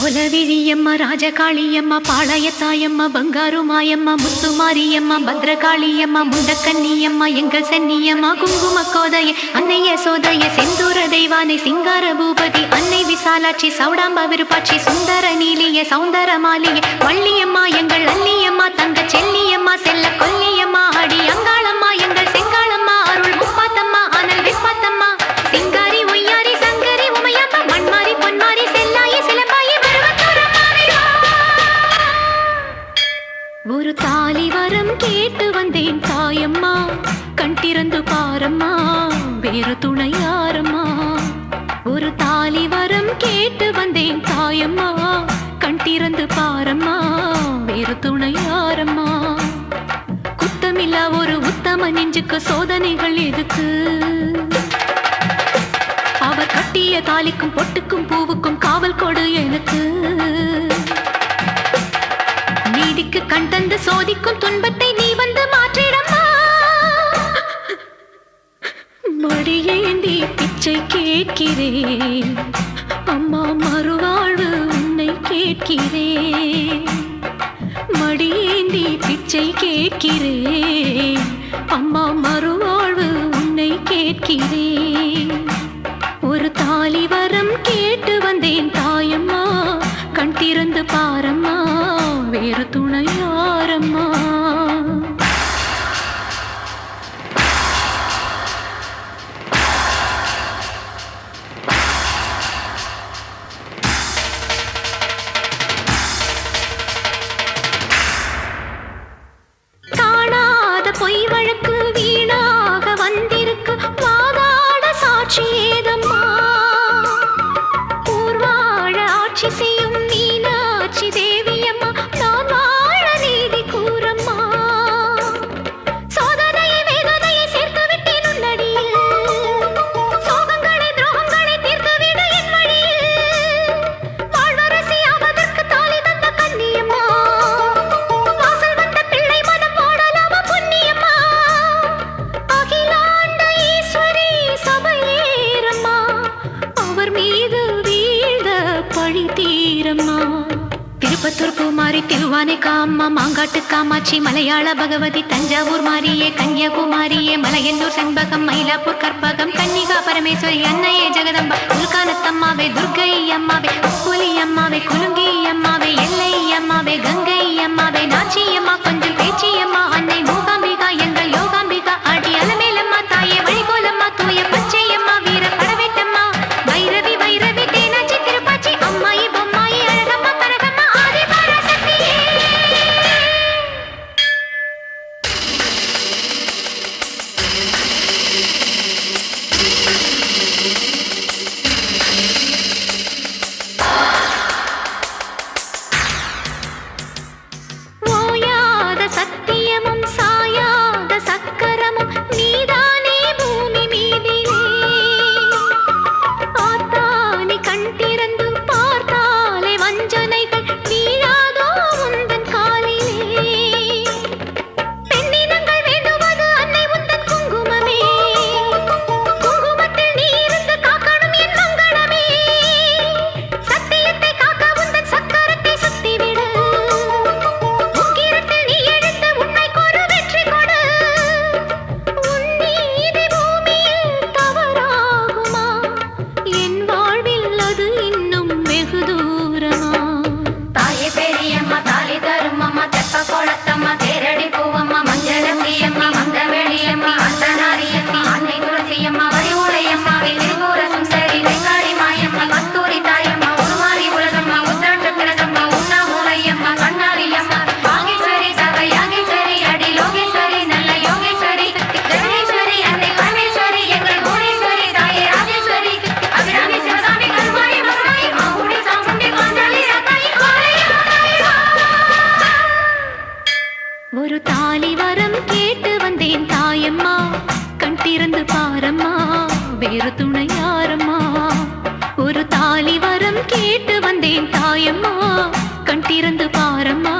கோலவிழியம்மா ராஜகாளியம்மா பாளையத்தாயம்மா பங்காரு மாயம்மா முத்துமாரியம்மா பத்ரகாளியம்மா முண்டக்கன்னியம்மா எங்கள் சென்னியம்மா குங்கும கோதைய அன்னைய சோதைய செந்தூர தெய்வானை சிங்கார பூபதி அன்னை விசாலாட்சி சௌடாம்பா விருப்பாட்சி சுந்தர நீலிய சௌந்தர மாலிய வள்ளியம்மா எங்கள் அல்லியம்மா தங்க செல்லியம்மா செல்ல கொல்லியம்மா திறந்து பாரம்மா வேறு துணை யாரம்மா? ஒரு தாலி வரம் கேட்டு வந்தேன் தாயம்மா கண் திறந்து பாரம்மா வேறு துணை யாரம்மா? குத்தமில்லா ஒரு உத்தம நெஞ்சுக்கு சோதனைகள் எதுக்கு? அவர் கட்டிய தாலிக்கும் பொட்டுக்கும் பூவுக்கும் காவல் கொடு எனக்கு. நீதிக்கு கண் தந்து சோதிக்கும் துன்பத்தை நீ வந்து மாற்றிடம்மா. பேச்சை கேட்கிறேன். அம்மா மறுவாழ்வு உன்னை கேட்கிறேன். மடியேந்தி பிச்சை கேட்கிறேன். அம்மா மறுவாழ்வு உன்னை கேட்கிறேன். ஒரு தாலி வரம் கேட்டு வந்தேன் தாயம்மா. கண் திறந்து பாரம் I see. Tirupattur Poomari Thiruvanai gamma மாங்காட்டு Kamakshi மலையாள பகவதி தஞ்சாவூர் மாரியே கன்னியாகுமாரியே மலையன்னூர் செண்பகம் மயிலாப்பூர் கற்பகம் கன்னிகா பரமேஸ்வரி அன்னையே ஜெகதம்பா துர்கானத்தம்மாவே துர்கை அம்மாவே புலி அம்மாவே குலுங்கி அம்மாவே எல்லை அம்மாவே கங்கை இருந்து பாரம்மா வேறு துணை யாரம்மா? ஒரு தாலி வரம் கேட்டு வந்தேன் தாயம்மா கண் திறந்து பாரம்மா